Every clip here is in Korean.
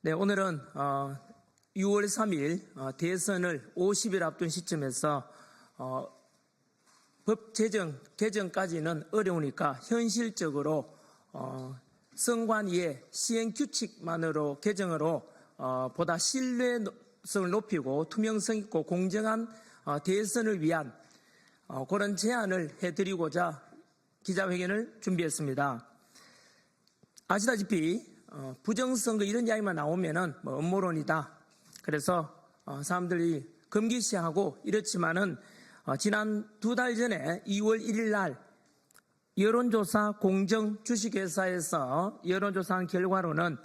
네, 오늘은 어, 6월 3일 어, 대선을 50일 앞둔 시점에서 어, 법 제정 개정까지는 어려우니까 현실적으로 어, 선관위의 시행 규칙만으로 개정으로 어, 보다 신뢰성을 높이고 투명성 있고 공정한 어, 대선을 위한 어, 그런 제안을 해드리고자 기자회견을 준비했습니다. 아시다시피 어, 부정선거 이런 이야기만 나오면은 뭐 음모론이다. 그래서 어, 사람들이 금기시하고 이렇지만은 어, 지난 두 달 전에 2월 1일 날 여론조사 공정 주식회사에서 여론조사한 결과로는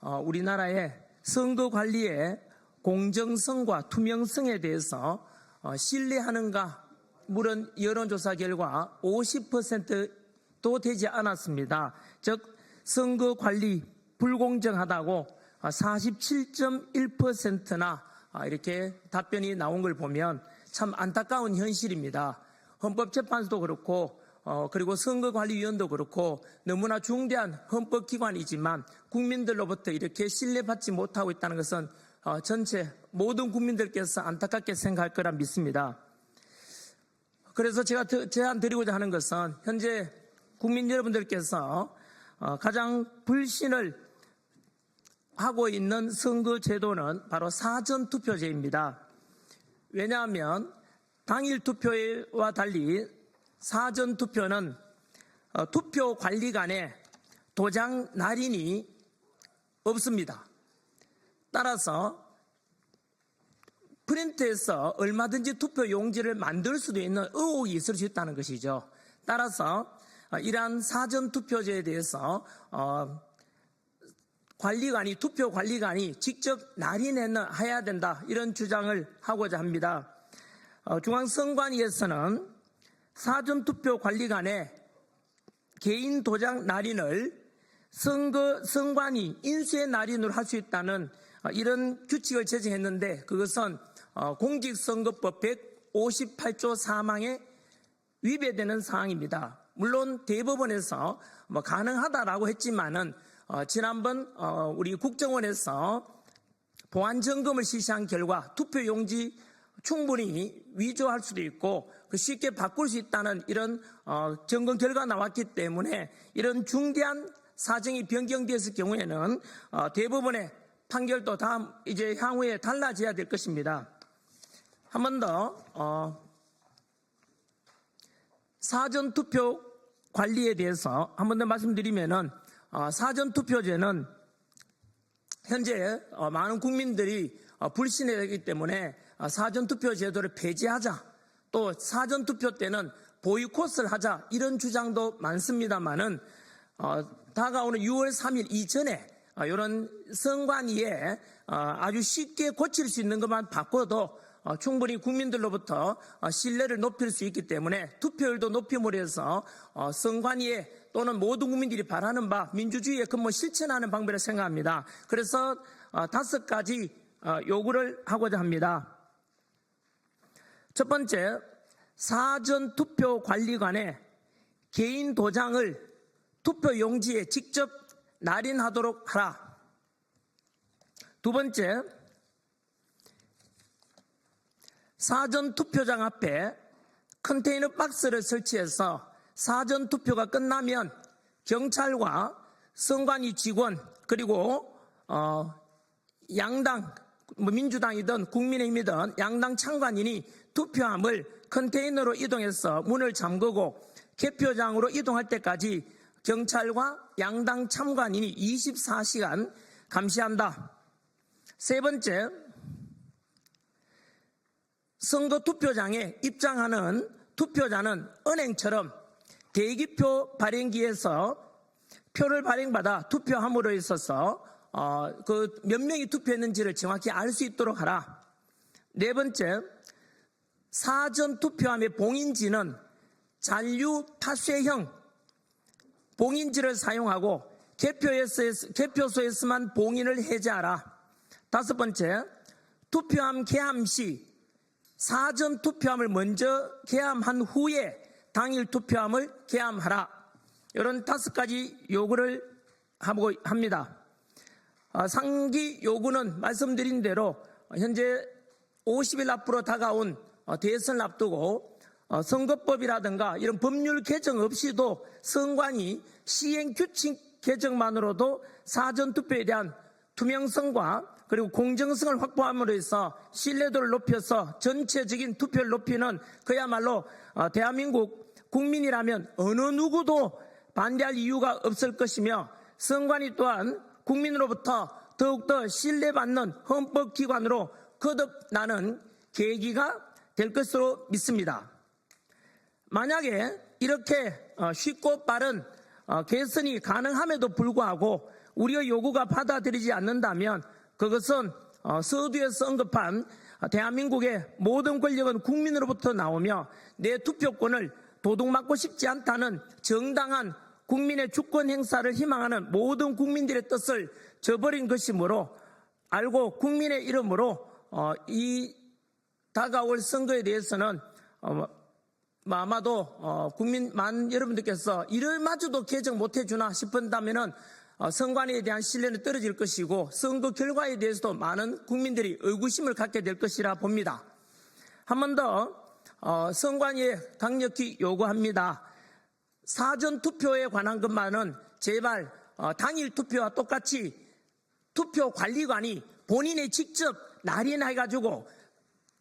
어, 우리나라의 선거 관리의 공정성과 투명성에 대해서 어, 신뢰하는가 물은 여론조사 결과 50%도 되지 않았습니다. 즉 선거 관리 불공정하다고 47.1%나 이렇게 답변이 나온 걸 보면 참 안타까운 현실입니다. 헌법재판소도 그렇고 어, 그리고 선거관리위원도 그렇고 너무나 중대한 헌법기관이지만 국민들로부터 이렇게 신뢰받지 못하고 있다는 것은 어, 전체 모든 국민들께서 안타깝게 생각할 거라 믿습니다. 그래서 제가 드- 제안 드리고자 하는 것은 현재 국민 여러분들께서 어, 가장 불신을 하고 있는 선거 제도는 바로 사전 투표제입니다. 왜냐하면 당일 투표와 달리 사전 투표는 어, 투표 관리관에 도장 날인이 없습니다. 따라서 프린트에서 얼마든지 투표 용지를 만들 수도 있는 의혹이 있을 수 있다는 것이죠. 따라서 어, 이러한 사전 투표제에 대해서 어, 관리관이 투표 관리관이 직접 날인해는 해야 된다 이런 주장을 하고자 합니다. 어, 중앙선관위에서는 사전 투표 관리관의 개인 도장 날인을 선거 선관위 인수의 날인으로 할 수 있다는 어, 이런 규칙을 제정했는데 그것은 어, 공직선거법 158조 4항에 위배되는 사항입니다. 물론 대법원에서 뭐 가능하다라고 했지만은 어, 지난번 어, 우리 국정원에서 보안 점검을 실시한 결과 투표 용지 충분히 위조할 수도 있고 그 쉽게 바꿀 수 있다는 이런 어, 점검 결과 나왔기 때문에 이런 중대한 사정이 변경되었을 경우에는 어, 대법원의 판결도 다음 이제 향후에 달라져야 될 것입니다. 한 번 더 어, 사전 투표 관리에 대해서 한 번 더 말씀드리면은 어, 사전 투표제는 현재 어, 많은 국민들이 어, 불신하기 때문에 어, 사전 투표 제도를 폐지하자. 또 사전 투표 때는 보이콧을 하자. 이런 주장도 많습니다만은 어, 다가오는 6월 3일 이전에 어, 이런 선관위에 어, 아주 쉽게 고칠 수 있는 것만 바꿔도 어, 충분히 국민들로부터 어, 신뢰를 높일 수 있기 때문에 투표율도 높임으로 해서 어, 선관위에 또는 모든 국민들이 바라는 바 민주주의의 근본 실천하는 방법을 생각합니다. 그래서 어, 다섯 가지 어, 요구를 하고자 합니다. 첫 번째, 사전 투표 관리관의 개인 도장을 투표 용지에 직접 날인하도록 하라. 두 번째, 사전 투표장 앞에 컨테이너 박스를 설치해서 사전 투표가 끝나면 경찰과 선관위 직원 그리고 어, 양당 뭐 민주당이든 국민의힘이든 양당 창관인이 투표함을 컨테이너로 이동해서 문을 잠그고 개표장으로 이동할 때까지 경찰과 양당 참관인이 24시간 감시한다. 세 번째, 선거 투표장에 입장하는 투표자는 은행처럼 대기표 발행기에서 표를 발행받아 투표함으로 있어서 어, 그 몇 명이 투표했는지를 정확히 알 수 있도록 하라. 네 번째, 사전 투표함의 봉인지는 잔류 타쇄형 봉인지를 사용하고 개표에서, 개표소에서만 봉인을 해제하라. 다섯 번째, 투표함 개함 시 사전 투표함을 먼저 개함한 후에 당일 투표함을 개함하라. 이런 다섯 가지 요구를 하고 합니다. 아, 상기 요구는 말씀드린 대로 현재 50일 앞으로 다가온 어, 대선을 앞두고 어, 선거법이라든가 이런 법률 개정 없이도 선관위 시행 규칙 개정만으로도 사전 투표에 대한 투명성과 그리고 공정성을 확보함으로 해서 신뢰도를 높여서 전체적인 투표를 높이는 그야말로 어, 대한민국 국민이라면 어느 누구도 반대할 이유가 없을 것이며 선관위 또한 국민으로부터 더욱더 신뢰받는 헌법기관으로 거듭나는 계기가 될 것으로 믿습니다. 만약에 이렇게 어, 쉽고 빠른 어, 개선이 가능함에도 불구하고 우리의 요구가 받아들이지 않는다면 그것은 어, 서두에서 언급한 대한민국의 모든 권력은 국민으로부터 나오며 내 투표권을 도둑맞고 싶지 않다는 정당한 국민의 주권 행사를 희망하는 모든 국민들의 뜻을 저버린 것이므로 알고 국민의 이름으로 어, 이 다가올 선거에 대해서는 어, 뭐 아마도 어, 국민 많은 여러분들께서 이를 마저도 개정 못해 주나 싶은다면은 어, 선관위에 대한 신뢰는 떨어질 것이고 선거 결과에 대해서도 많은 국민들이 의구심을 갖게 될 것이라 봅니다. 한 번더 어, 선관위에 강력히 요구합니다. 사전 투표에 관한 것만은 제발 어, 당일 투표와 똑같이 투표 관리관이 본인이 직접 날인해가지고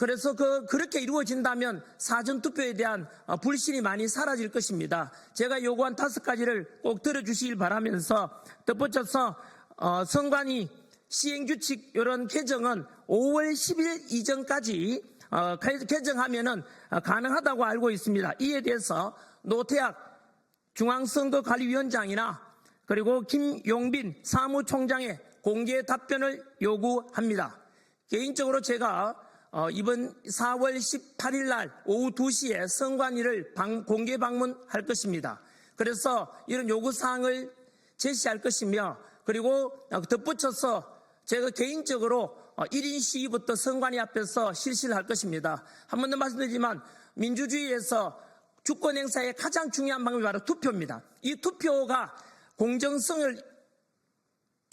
그래서 그 그렇게 이루어진다면 사전 투표에 대한 어, 불신이 많이 사라질 것입니다. 제가 요구한 다섯 가지를 꼭 들어주시길 바라면서 덧붙여서 어, 선관위 시행 규칙 이런 개정은 5월 10일 이전까지 어, 개- 개정하면은 어, 가능하다고 알고 있습니다. 이에 대해서 노태학 중앙선거관리위원장이나 그리고 김용빈 사무총장의 공개 답변을 요구합니다. 개인적으로 제가 어, 이번 4월 18일 날 오후 2시에 선관위를 방- 공개 방문할 것입니다. 그래서 이런 요구 사항을 제시할 것이며 그리고 어, 덧붙여서 제가 개인적으로 어, 1인 시위부터 선관위 앞에서 실시를 할 것입니다. 한 번 더 말씀드리지만 민주주의에서 주권 행사의 가장 중요한 방법이 바로 투표입니다. 이 투표가 공정성을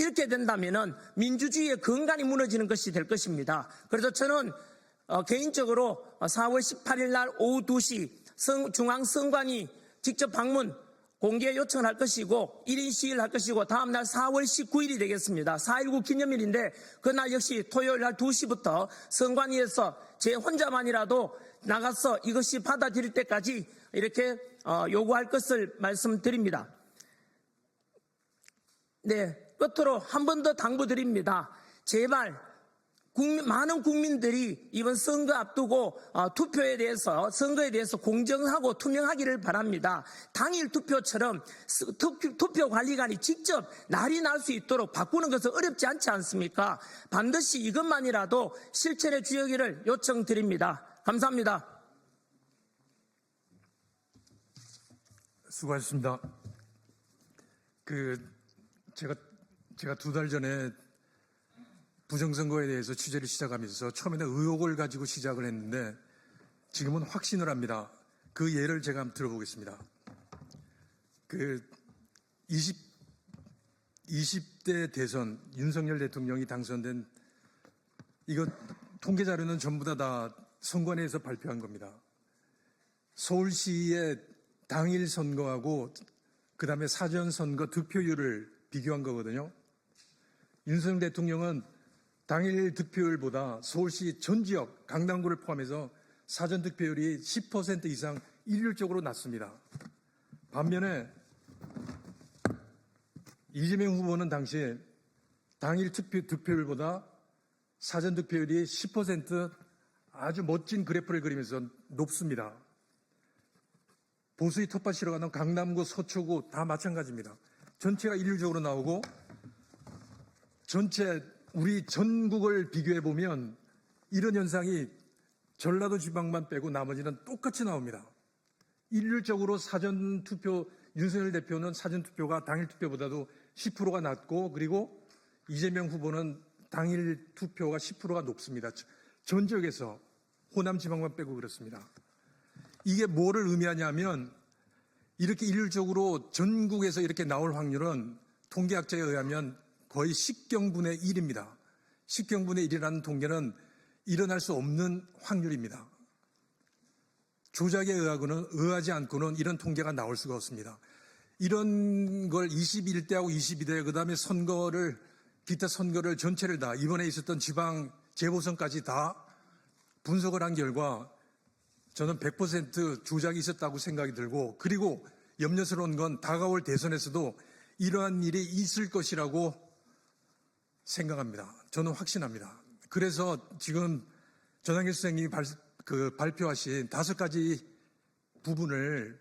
이렇게 된다면은 민주주의의 근간이 무너지는 것이 될 것입니다. 그래서 저는 어, 개인적으로 4월 18일 날 오후 2시 성- 중앙선관위 직접 방문 공개 요청을 할 것이고 1인 시위를 할 것이고 다음 날 4월 19일이 되겠습니다. 4.19 기념일인데 그날 역시 토요일 날 2시부터 선관위에서 제 혼자만이라도 나가서 이것이 받아들일 때까지 이렇게 어, 요구할 것을 말씀드립니다. 네, 끝으로 한 번 더 당부드립니다. 제발 국민- 많은 국민들이 이번 선거 앞두고 어, 투표에 대해서 선거에 대해서 공정하고 투명하기를 바랍니다. 당일 투표처럼 스- 투표, 관리관이 직접 날이 날 수 있도록 바꾸는 것은 어렵지 않지 않습니까? 반드시 이것만이라도 실천해 주시기를 요청드립니다. 감사합니다. 수고하셨습니다. 그 제가 제가 두 달 전에 부정선거에 대해서 취재를 시작하면서 처음에는 의혹을 가지고 시작을 했는데 지금은 확신을 합니다. 그 예를 제가 한번 들어보겠습니다. 그 20, 20대 대선 윤석열 대통령이 당선된 이거 통계 자료는 전부 다, 다 선관위에서 발표한 겁니다. 서울시의 당일 선거하고 그 다음에 사전 선거 득표율을 비교한 거거든요. 윤석열 대통령은 당일 득표율보다 서울시 전 지역 강남구를 포함해서 사전 득표율이 10% 이상 일률적으로 낮습니다. 반면에 이재명 후보는 당시 당일 투표, 득표율보다 사전 득표율이 10% 아주 멋진 그래프를 그리면서 높습니다. 보수의 텃밭이라고 하는 강남구, 서초구 다 마찬가지입니다. 전체가 일률적으로 나오고 전체 우리 전국을 비교해 보면 이런 현상이 전라도 지방만 빼고 나머지는 똑같이 나옵니다. 일률적으로 사전 투표 윤석열 대표는 사전 투표가 당일 투표보다도 10%가 낮고 그리고 이재명 후보는 당일 투표가 10%가 높습니다. 전 지역에서 호남 지방만 빼고 그렇습니다. 이게 뭐를 의미하냐면 이렇게 일률적으로 전국에서 이렇게 나올 확률은 통계학자에 의하면 거의 10경분의 1입니다. 10경분의 1이라는 통계는 일어날 수 없는 확률입니다. 조작에 의하고는 의하지 않고는 이런 통계가 나올 수가 없습니다. 이런 걸 21대하고 22대 그 다음에 선거를 기타 선거를 전체를 다 이번에 있었던 지방 재보선까지 다 분석을 한 결과 저는 100% 조작이 있었다고 생각이 들고 그리고 염려스러운 건 다가올 대선에서도 이러한 일이 있을 것이라고 생각합니다. 저는 확신합니다. 그래서 지금 전한길 선생님이 발, 그 발표하신 다섯 가지 부분을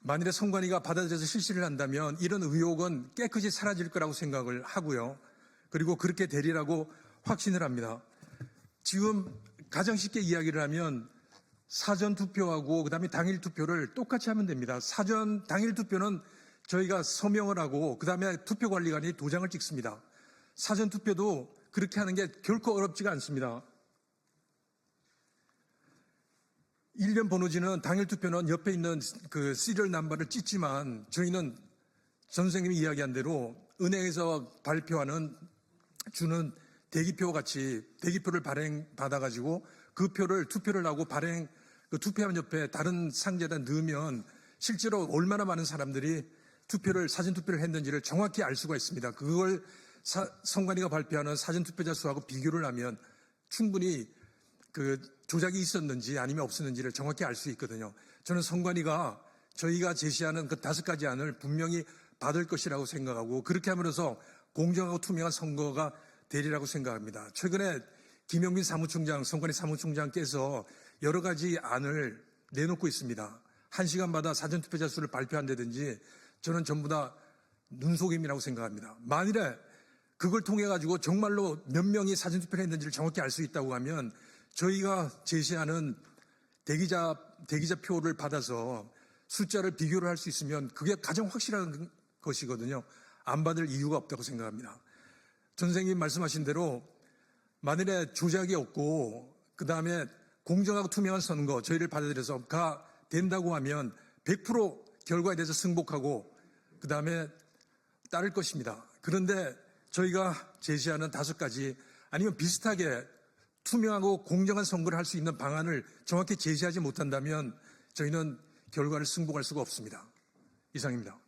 만일에 선관위가 받아들여서 실시를 한다면 이런 의혹은 깨끗이 사라질 거라고 생각을 하고요. 그리고 그렇게 되리라고 확신을 합니다. 지금 가장 쉽게 이야기를 하면 사전 투표하고 그다음에 당일 투표를 똑같이 하면 됩니다. 사전 당일 투표는 저희가 서명을 하고 그다음에 투표 관리관이 도장을 찍습니다. 사전 투표도 그렇게 하는 게 결코 어렵지가 않습니다. 1년 번호지는 당일 투표는 옆에 있는 그 시리얼 넘버를 찍지만 저희는 선생님이 이야기한 대로 은행에서 발표하는 주는 대기표 같이 대기표를 발행 받아가지고 그 표를 투표를 하고 발행 그 투표함 옆에 다른 상자에다 넣으면 실제로 얼마나 많은 사람들이 투표를 사전 투표를 했는지를 정확히 알 수가 있습니다. 그걸 사- 선관위가 발표하는 사전 투표자 수하고 비교를 하면 충분히 그 조작이 있었는지 아니면 없었는지를 정확히 알 수 있거든요. 저는 선관위가 저희가 제시하는 그 다섯 가지 안을 분명히 받을 것이라고 생각하고 그렇게 함으로써 공정하고 투명한 선거가 되리라고 생각합니다. 최근에 김영민 사무총장, 선관위 사무총장께서 여러 가지 안을 내놓고 있습니다. 한 시간마다 사전투표자 수를 발표한다든지 저는 전부 다 눈속임이라고 생각합니다. 만일에 그걸 통해 가지고 정말로 몇 명이 사전 투표를 했는지를 정확히 알 수 있다고 하면 저희가 제시하는 대기자 대기자 표를 받아서 숫자를 비교를 할 수 있으면 그게 가장 확실한 것이거든요. 안 받을 이유가 없다고 생각합니다. 선생님 말씀하신 대로 만일에 조작이 없고 그 다음에 공정하고 투명한 선거 저희를 받아들여서 가 된다고 하면 100% 결과에 대해서 승복하고 그 다음에 따를 것입니다. 그런데 저희가 제시하는 다섯 가지 아니면 비슷하게 투명하고 공정한 선거를 할 수 있는 방안을 정확히 제시하지 못한다면 저희는 결과를 승복할 수가 없습니다. 이상입니다.